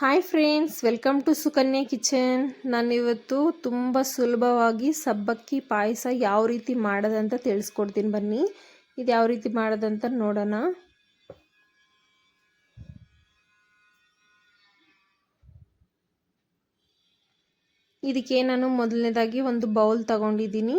Hi friends, welcome to Sukanya kitchen. ನಾನಿವತ್ತು ತುಂಬ ಸುಲಭವಾಗಿ ಸಬ್ಬಕ್ಕಿ ಪಾಯಸ ಯಾವ ರೀತಿ ಮಾಡೋದಂತ ತಿಳಿಸ್ಕೊಡ್ತೀನಿ ಬನ್ನಿ. ಇದು ಯಾವ ರೀತಿ ಮಾಡೋದಂತ ನೋಡೋಣ. ಇದಕ್ಕೆ ನಾನು ಮೊದಲನೇದಾಗಿ ಒಂದು ಬೌಲ್ ತಗೊಂಡಿದ್ದೀನಿ.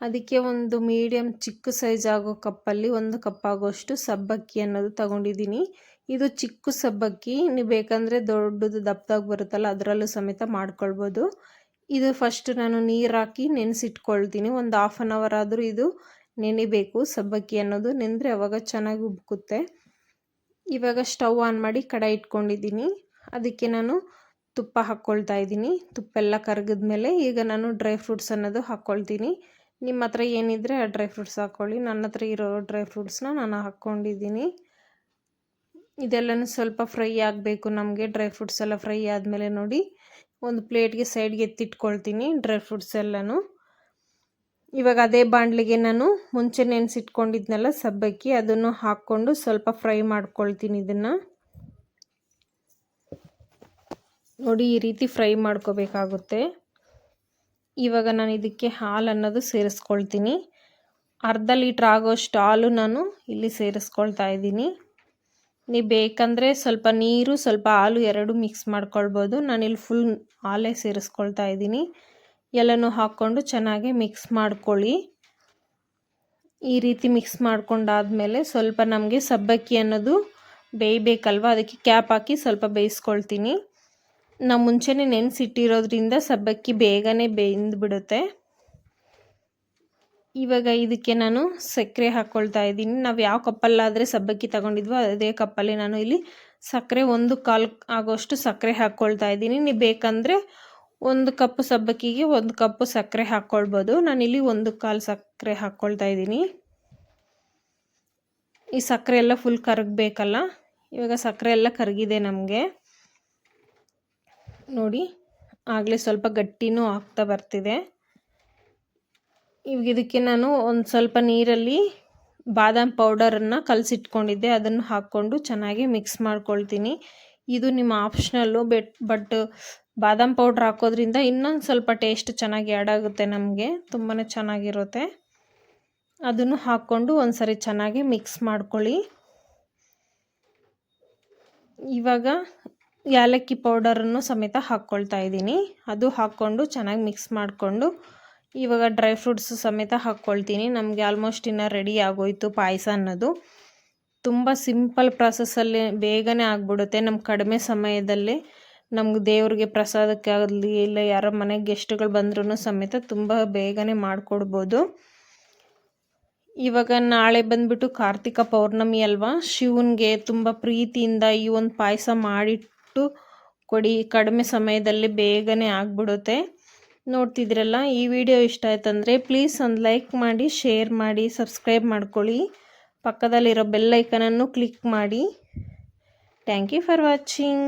ಅದಕ್ಕೆ ಒಂದು ಮೀಡಿಯಮ್ ಚಿಕ್ಕ ಸೈಜ್ ಆಗೋ ಕಪ್ಪಲ್ಲಿ ಒಂದು ಕಪ್ ಆಗೋಷ್ಟು ಸಬ್ಬಕ್ಕಿ ಅನ್ನೋದು ತಗೊಂಡಿದ್ದೀನಿ. ಇದು ಚಿಕ್ಕ ಸಬ್ಬಕ್ಕಿ. ನೀವು ಬೇಕಂದರೆ ದೊಡ್ಡದು ದಪ್ಪದಾಗಿ ಬರುತ್ತಲ್ಲ, ಅದರಲ್ಲೂ ಸಮೇತ ಮಾಡ್ಕೊಳ್ಬೋದು. ಇದು ಫಸ್ಟ್ ನಾನು ನೀರು ಹಾಕಿ ನೆನೆಸಿಟ್ಕೊಳ್ತೀನಿ. ಒಂದು ಹಾಫ್ ಆನ್ ಅವರ್ ಆದರೂ ಇದು ನೆನಿಬೇಕು ಸಬ್ಬಕ್ಕಿ ಅನ್ನೋದು. ನೆನೆದ್ರೆ ಅವಾಗ ಚೆನ್ನಾಗಿ ಉಬ್ಕುತ್ತೆ. ಇವಾಗ ಸ್ಟವ್ ಆನ್ ಮಾಡಿ ಕಡಾಯಿ ಇಟ್ಕೊಂಡಿದ್ದೀನಿ. ಅದಕ್ಕೆ ನಾನು ತುಪ್ಪ ಹಾಕ್ಕೊಳ್ತಾ ಇದ್ದೀನಿ. ತುಪ್ಪ ಎಲ್ಲ ಕರಗಿದ್ಮೇಲೆ ಈಗ ನಾನು ಡ್ರೈ ಫ್ರೂಟ್ಸ್ ಅನ್ನೋದು ಹಾಕ್ಕೊಳ್ತೀನಿ. ನಿಮ್ಮ ಹತ್ರ ಏನಿದ್ರೆ ಆ ಡ್ರೈ ಫ್ರೂಟ್ಸ್ ಹಾಕ್ಕೊಳ್ಳಿ. ನನ್ನ ಹತ್ರ ಇರೋ ಡ್ರೈ ಫ್ರೂಟ್ಸ್ನ ನಾನು ಹಾಕ್ಕೊಂಡಿದ್ದೀನಿ. ಇದೆಲ್ಲನೂ ಸ್ವಲ್ಪ ಫ್ರೈ ಆಗಬೇಕು. ನಮಗೆ ಡ್ರೈ ಫ್ರೂಟ್ಸ್ ಎಲ್ಲ ಫ್ರೈ ಆದಮೇಲೆ ನೋಡಿ ಒಂದು ಪ್ಲೇಟ್ಗೆ ಸೈಡ್ಗೆ ಎತ್ತಿಟ್ಕೊಳ್ತೀನಿ ಡ್ರೈ ಫ್ರೂಟ್ಸ್ ಎಲ್ಲನೂ. ಇವಾಗ ಅದೇ ಬಾಣಲಿಗೆ ನಾನು ಮುಂಚೆ ನೆನೆಸಿಟ್ಕೊಂಡಿದ್ನಲ್ಲ ಸಬ್ಬಕ್ಕಿ, ಅದನ್ನು ಹಾಕ್ಕೊಂಡು ಸ್ವಲ್ಪ ಫ್ರೈ ಮಾಡ್ಕೊಳ್ತೀನಿ ಇದನ್ನು. ನೋಡಿ ಈ ರೀತಿ ಫ್ರೈ ಮಾಡ್ಕೋಬೇಕಾಗುತ್ತೆ. ಇವಾಗ ನಾನು ಇದಕ್ಕೆ ಹಾಲು ಅನ್ನೋದು ಸೇರಿಸ್ಕೊಳ್ತೀನಿ. ಅರ್ಧ ಲೀಟ್ರ್ ಆಗೋಷ್ಟು ಹಾಲು ನಾನು ಇಲ್ಲಿ ಸೇರಿಸ್ಕೊಳ್ತಾ ಇದ್ದೀನಿ. ನೀವು ಬೇಕಂದರೆ ಸ್ವಲ್ಪ ನೀರು, ಸ್ವಲ್ಪ ಹಾಲು ಎರಡು ಮಿಕ್ಸ್ ಮಾಡ್ಕೊಳ್ಬೋದು. ನಾನಿಲ್ಲಿ ಫುಲ್ ಹಾಲೇ ಸೇರಿಸ್ಕೊಳ್ತಾ ಇದ್ದೀನಿ. ಎಲ್ಲನೂ ಹಾಕ್ಕೊಂಡು ಚೆನ್ನಾಗಿ ಮಿಕ್ಸ್ ಮಾಡ್ಕೊಳ್ಳಿ. ಈ ರೀತಿ ಮಿಕ್ಸ್ ಮಾಡ್ಕೊಂಡಾದಮೇಲೆ ಸ್ವಲ್ಪ ನಮಗೆ ಸಬ್ಬಕ್ಕಿ ಅನ್ನೋದು ಬೇಯಬೇಕಲ್ವ? ಅದಕ್ಕೆ ಕ್ಯಾಪ್ ಹಾಕಿ ಸ್ವಲ್ಪ ಬೇಯಿಸ್ಕೊಳ್ತೀನಿ. ನಾವು ಮುಂಚೆನೇ ನೆನೆಸಿಟ್ಟಿರೋದ್ರಿಂದ ಸಬ್ಬಕ್ಕಿ ಬೇಗನೆ ಬೇಯ್ದುಬಿಡುತ್ತೆ. ಇವಾಗ ಇದಕ್ಕೆ ನಾನು ಸಕ್ಕರೆ ಹಾಕ್ಕೊಳ್ತಾ ಇದ್ದೀನಿ. ನಾವು ಯಾವ ಕಪ್ಪಲ್ಲಾದರೆ ಸಬ್ಬಕ್ಕಿ ತಗೊಂಡಿದ್ವೋ ಅದೇ ಕಪ್ಪಲ್ಲಿ ನಾನು ಇಲ್ಲಿ ಸಕ್ಕರೆ ಒಂದು ಕಾಲು ಆಗೋಷ್ಟು ಸಕ್ಕರೆ ಹಾಕ್ಕೊಳ್ತಾ ಇದ್ದೀನಿ. ನೀವು ಬೇಕಂದರೆ ಒಂದು ಕಪ್ ಸಬ್ಬಕ್ಕಿಗೆ ಒಂದು ಕಪ್ಪು ಸಕ್ಕರೆ ಹಾಕ್ಕೊಳ್ಬೋದು ನಾನಿಲ್ಲಿ ಒಂದು ಕಾಲು ಸಕ್ಕರೆ ಹಾಕ್ಕೊಳ್ತಾ ಇದ್ದೀನಿ. ಈ ಸಕ್ಕರೆ ಎಲ್ಲ ಫುಲ್ ಕರಗಬೇಕಲ್ಲ? ಇವಾಗ ಸಕ್ಕರೆ ಎಲ್ಲ ಕರಗಿದೆ ನಮಗೆ. ನೋಡಿ, ಆಗಲೇ ಸ್ವಲ್ಪ ಗಟ್ಟಿನೂ ಆಗ್ತಾ ಬರ್ತಿದೆ. ಇವಾಗ ಇದಕ್ಕೆ ನಾನು ಒಂದು ಸ್ವಲ್ಪ ನೀರಲ್ಲಿ ಬಾದಾಮ್ ಪೌಡರನ್ನು ಕಲಸಿಟ್ಕೊಂಡಿದ್ದೆ. ಅದನ್ನು ಹಾಕ್ಕೊಂಡು ಚೆನ್ನಾಗಿ ಮಿಕ್ಸ್ ಮಾಡ್ಕೊಳ್ತೀನಿ. ಇದು ನಿಮ್ಮ ಆಪ್ಷನಲ್ಲು, ಬೆಟ್, ಬಟ್ ಬಾದಾಮ್ ಪೌಡ್ರ್ ಹಾಕೋದ್ರಿಂದ ಇನ್ನೊಂದು ಸ್ವಲ್ಪ ಟೇಸ್ಟ್ ಚೆನ್ನಾಗಿ ಆ್ಯಡ್ ಆಗುತ್ತೆ ನಮಗೆ. ತುಂಬಾ ಚೆನ್ನಾಗಿರುತ್ತೆ. ಅದನ್ನು ಹಾಕ್ಕೊಂಡು ಒಂದು ಚೆನ್ನಾಗಿ ಮಿಕ್ಸ್ ಮಾಡ್ಕೊಳ್ಳಿ. ಇವಾಗ ಯಾಲಕ್ಕಿ ಪೌಡರನ್ನು ಸಮೇತ ಹಾಕ್ಕೊಳ್ತಾ ಇದ್ದೀನಿ. ಅದು ಹಾಕ್ಕೊಂಡು ಚೆನ್ನಾಗಿ ಮಿಕ್ಸ್ ಮಾಡಿಕೊಂಡು ಇವಾಗ ಡ್ರೈ ಫ್ರೂಟ್ಸ್ ಸಮೇತ ಹಾಕ್ಕೊಳ್ತೀನಿ. ನಮಗೆ ಆಲ್ಮೋಸ್ಟ್ ಇನ್ನು ರೆಡಿ ಆಗೋಯ್ತು ಪಾಯಸ ಅನ್ನೋದು. ತುಂಬ ಸಿಂಪಲ್ ಪ್ರಾಸೆಸ್ಸಲ್ಲಿ ಬೇಗನೆ ಆಗಿಬಿಡುತ್ತೆ. ನಮ್ಮ ಕಡಿಮೆ ಸಮಯದಲ್ಲಿ ನಮ್ಗೆ ದೇವ್ರಿಗೆ ಪ್ರಸಾದಕ್ಕಾಗಲಿ ಇಲ್ಲ ಯಾರೋ ಮನೆಗೆ ಗೆಸ್ಟ್ಗಳು ಬಂದ್ರೂ ಸಮೇತ ತುಂಬ ಬೇಗನೆ ಮಾಡಿಕೊಡ್ಬೋದು. ಇವಾಗ ನಾಳೆ ಬಂದ್ಬಿಟ್ಟು ಕಾರ್ತಿಕ ಪೌರ್ಣಮಿ ಅಲ್ವಾ? ಶಿವನಿಗೆ ತುಂಬ ಪ್ರೀತಿಯಿಂದ ಈ ಒಂದು ಪಾಯಸ ಮಾಡಿಟ್ಟು ಕೊಡಿ. ಕಡಿಮೆ ಸಮಯದಲ್ಲಿ ಬೇಗನೆ ಆಗಿಬಿಡುತ್ತೆ. ನೋಡ್ತಿದ್ರಲ್ಲ, ಈ ವಿಡಿಯೋ ಇಷ್ಟ ಆಯ್ತಂದರೆ ಪ್ಲೀಸ್ ಒಂದು ಲೈಕ್ ಮಾಡಿ ಶೇರ್ ಮಾಡಿ ಸಬ್ಸ್ಕ್ರೈಬ್ ಮಾಡ್ಕೊಳ್ಳಿ. ಪಕ್ಕದಲ್ಲಿರೋ ಬೆಲ್ಲೈಕನನ್ನು ಕ್ಲಿಕ್ ಮಾಡಿ. Thank you for watching